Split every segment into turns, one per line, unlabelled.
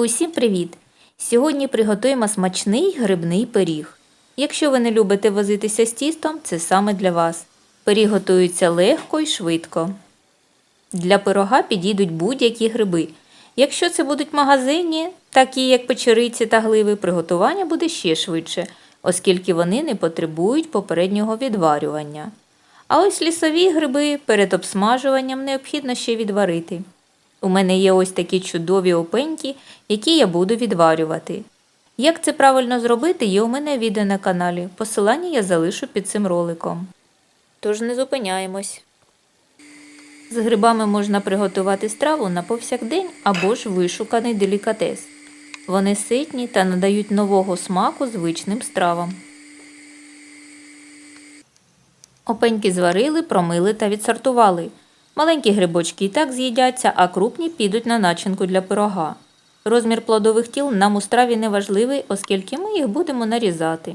Усім привіт! Сьогодні приготуємо смачний грибний пиріг. Якщо ви не любите возитися з тістом, це саме для вас. Пиріг готується легко і швидко. Для пирога підійдуть будь-які гриби. Якщо це будуть магазинні, такі як печериці та гливи, приготування буде ще швидше, оскільки вони не потребують попереднього відварювання. А ось лісові гриби перед обсмажуванням необхідно ще відварити. У мене є ось такі чудові опеньки, які я буду відварювати. Як це правильно зробити, є у мене відео на каналі. Посилання я залишу під цим роликом. Тож не зупиняємось. З грибами можна приготувати страву на повсякдень або ж вишуканий делікатес. Вони ситні та надають нового смаку звичним стравам. Опеньки зварили, промили та відсортували. Маленькі грибочки і так з'їдяться, а крупні підуть на начинку для пирога. Розмір плодових тіл нам у страві не важливий, оскільки ми їх будемо нарізати.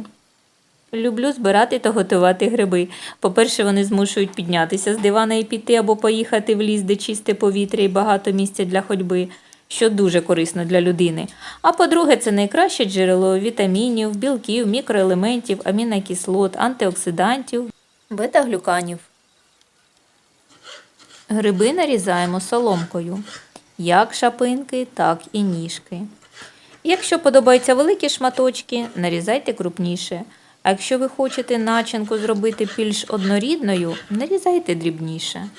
Люблю збирати та готувати гриби. По-перше, вони змушують піднятися з дивана і піти або поїхати в ліс, де чисте повітря і багато місця для ходьби, що дуже корисно для людини. А по-друге, це найкраще джерело вітамінів, білків, мікроелементів, амінокислот, антиоксидантів, бета-глюканів. Гриби нарізаємо соломкою, як шапинки, так і ніжки. Якщо подобаються великі шматочки, нарізайте крупніше. А якщо ви хочете начинку зробити більш однорідною, нарізайте дрібніше.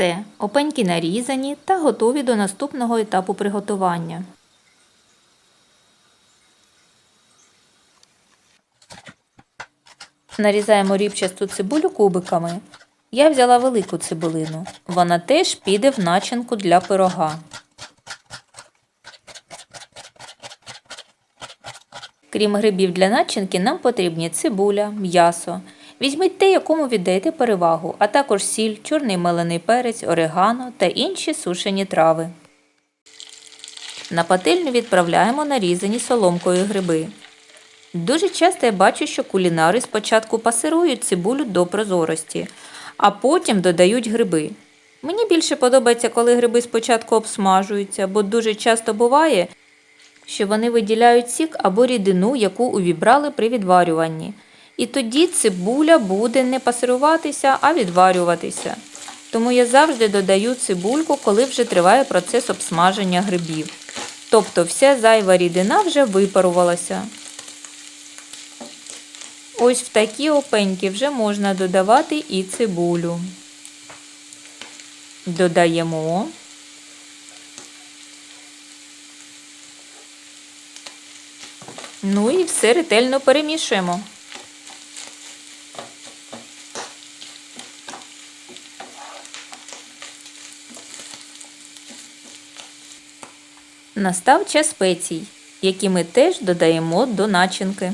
Все, опеньки нарізані та готові до наступного етапу приготування. Нарізаємо рібчасту цибулю кубиками. Я взяла велику цибулину. Вона теж піде в начинку для пирога. Крім грибів для начинки, нам потрібні цибуля, м'ясо. Візьміть те, якому віддаєте перевагу, а також сіль, чорний мелений перець, орегано та інші сушені трави. На пательню відправляємо нарізані соломкою гриби. Дуже часто я бачу, що кулінари спочатку пасирують цибулю до прозорості, а потім додають гриби. Мені більше подобається, коли гриби спочатку обсмажуються, бо дуже часто буває, що вони виділяють сік або рідину, яку увібрали при відварюванні. І тоді цибуля буде не пасируватися, а відварюватися. Тому я завжди додаю цибульку, коли вже триває процес обсмаження грибів. Тобто вся зайва рідина вже випарувалася. Ось в такі опеньки вже можна додавати і цибулю. Додаємо. Ну і все ретельно перемішуємо. Настав час спецій, які ми теж додаємо до начинки.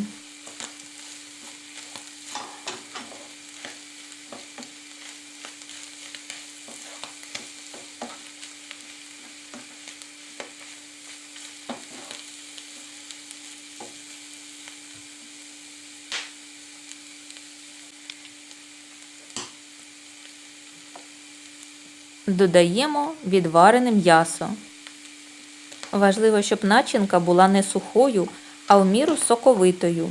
Додаємо відварене м'ясо. Важливо, щоб начинка була не сухою, а в міру соковитою.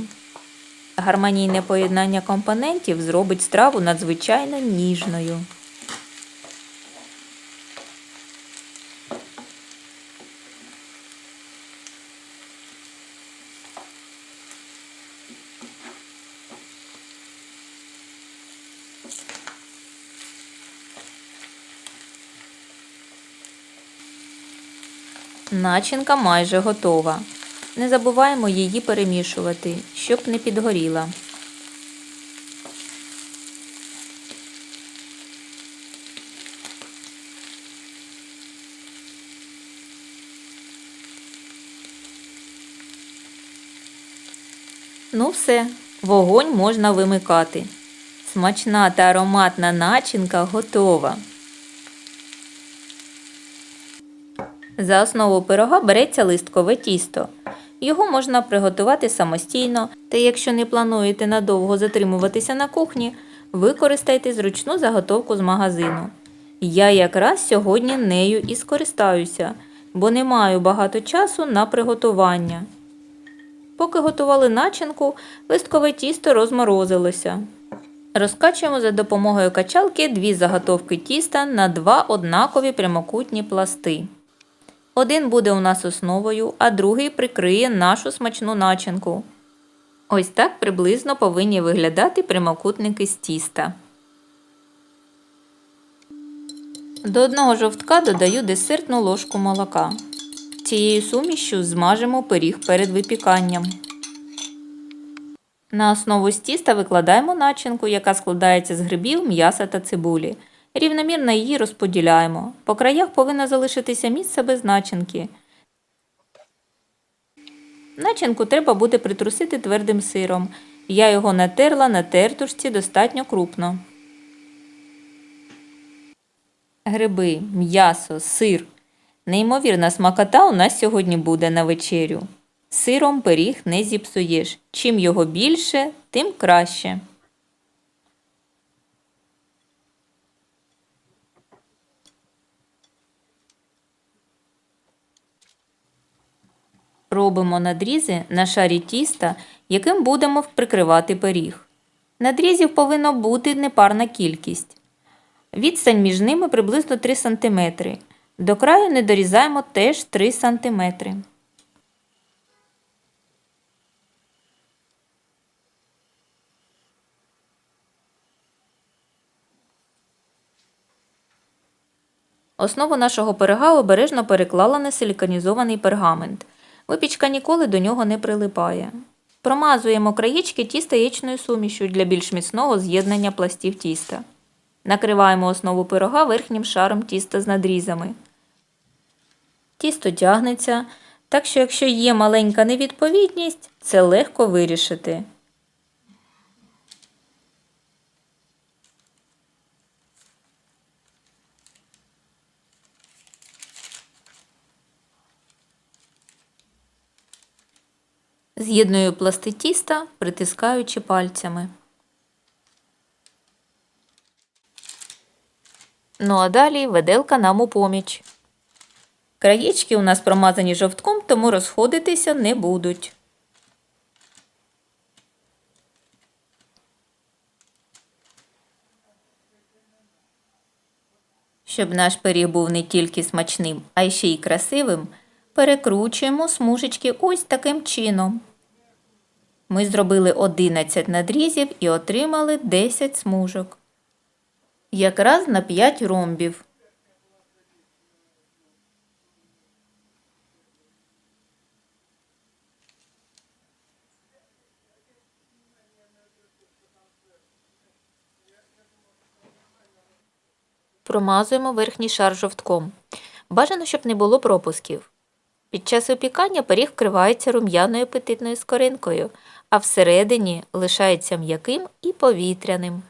Гармонійне поєднання компонентів зробить страву надзвичайно ніжною. Начинка майже готова. Не забуваємо її перемішувати, щоб не підгоріла. Ну все, вогонь можна вимикати. Смачна та ароматна начинка готова. За основу пирога береться листкове тісто. Його можна приготувати самостійно, та якщо не плануєте надовго затримуватися на кухні, використайте зручну заготовку з магазину. Я якраз сьогодні нею і скористаюся, бо не маю багато часу на приготування. Поки готували начинку, листкове тісто розморозилося. Розкачуємо за допомогою качалки дві заготовки тіста на два однакові прямокутні пласти. Один буде у нас основою, а другий прикриє нашу смачну начинку. Ось так приблизно повинні виглядати прямокутники з тіста. До одного жовтка додаю десертну ложку молока. Цією сумішю змажемо пиріг перед випіканням. На основу з тіста викладаємо начинку, яка складається з грибів, м'яса та цибулі. Рівномірно її розподіляємо. По краях повинно залишитися місце без начинки. Начинку треба буде притрусити твердим сиром. Я його натерла на тертушці достатньо крупно. Гриби, м'ясо, сир. Неймовірна смакота у нас сьогодні буде на вечерю. Сиром пиріг не зіпсуєш. Чим його більше, тим краще. Робимо надрізи на шарі тіста, яким будемо прикривати пиріг. Надрізів повинно бути непарна кількість. Відстань між ними приблизно 3 см. До краю не дорізаємо теж 3 см. Основу нашого пирога обережно переклала на силіконізований пергамент. Випічка ніколи до нього не прилипає. Промазуємо краєчки тіста яєчною сумішю для більш міцного з'єднання пластів тіста. Накриваємо основу пирога верхнім шаром тіста з надрізами. Тісто тягнеться, так що якщо є маленька невідповідність, це легко вирішити. З'єдную пласти тіста, притискаючи пальцями. Ну а далі веделка нам у поміч. Краєчки у нас промазані жовтком, тому розходитися не будуть. Щоб наш пиріг був не тільки смачним, а ще й красивим, перекручуємо смужечки ось таким чином. Ми зробили 11 надрізів і отримали 10 смужок. Якраз на 5 ромбів. Промазуємо верхній шар жовтком. Бажано, щоб не було пропусків. Під час випікання пиріг вкривається рум'яною апетитною скоринкою, а всередині лишається м'яким і повітряним.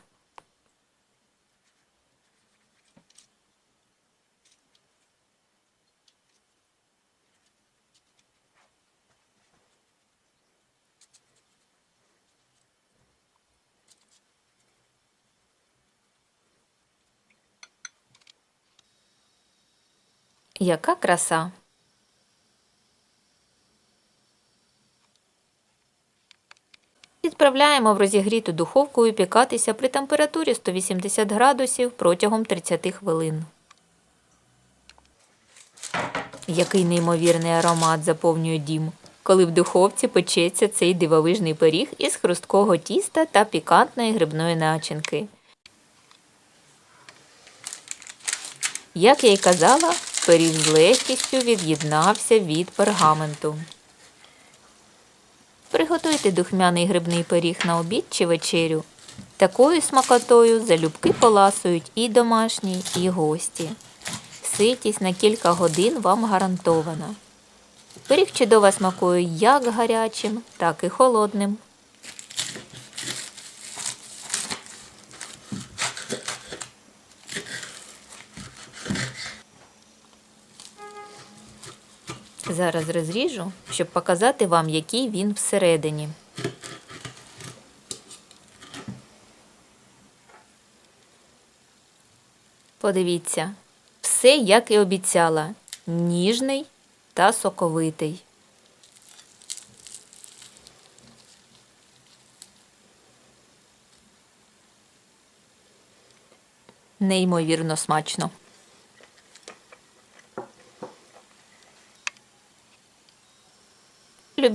Яка краса! Відправляємо в розігріту духовку випікатися при температурі 180 градусів протягом 30 хвилин. Який неймовірний аромат заповнює дім, коли в духовці печеться цей дивовижний пиріг із хрусткого тіста та пікантної грибної начинки. Як я й казала, пиріг з легкістю від'єднався від пергаменту. Приготуйте духмяний грибний пиріг на обід чи вечерю. Такою смакотою залюбки поласують і домашні, і гості. Ситість на кілька годин вам гарантована. Пиріг чудово смакує як гарячим, так і холодним. Зараз розріжу, щоб показати вам, який він всередині. Подивіться, все як і обіцяла: ніжний та соковитий. Неймовірно смачно.